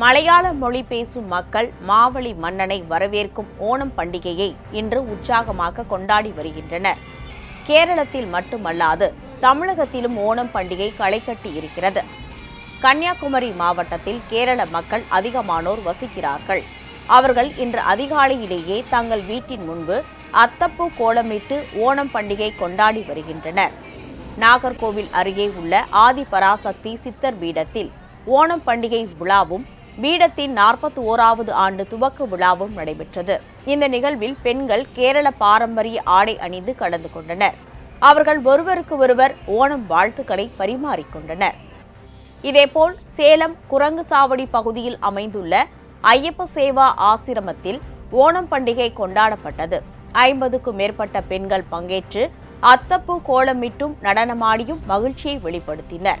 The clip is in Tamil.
மலையாள மொழி பேசும் மக்கள் மாவழி மன்னனை வரவேற்கும் ஓணம் பண்டிகையை இன்று உற்சாகமாக கொண்டாடி வருகின்றனர். கேரளத்தில் மட்டுமல்லாது தமிழகத்திலும் ஓணம் பண்டிகை களைகட்டி இருக்கிறது. கன்னியாகுமரி மாவட்டத்தில் கேரள மக்கள் அதிகமானோர் வசிக்கிறார்கள். அவர்கள் இன்று அதிகாலையிலேயே தங்கள் வீட்டின் முன்பு அத்தப்பூ கோலமிட்டு ஓணம் பண்டிகை கொண்டாடி வருகின்றனர். நாகர்கோவில் அருகே உள்ள ஆதிபராசக்தி சித்தர் பீடத்தில் ஓணம் பண்டிகை விழாவும் பீடத்தின் நாற்பத்தி ஓராவது ஆண்டு துவக்க விழாவும் நடைபெற்றது. இந்த நிகழ்வில் பெண்கள் கேரள பாரம்பரிய ஆடை அணிந்து கலந்து கொண்டனர். அவர்கள் ஒருவருக்கு ஒருவர் ஓணம் வாழ்த்துக்களை பரிமாறிக்கொண்டனர் இதேபோல் சேலம் குரங்கு சாவடி பகுதியில் அமைந்துள்ள ஐயப்ப சேவா ஆசிரமத்தில் ஓணம் பண்டிகை கொண்டாடப்பட்டது. ஐம்பதுக்கும் மேற்பட்ட பெண்கள் பங்கேற்று அத்தப்பூ கோலமிட்டும் நடனமாடியும் மகிழ்ச்சியை வெளிப்படுத்தினர்.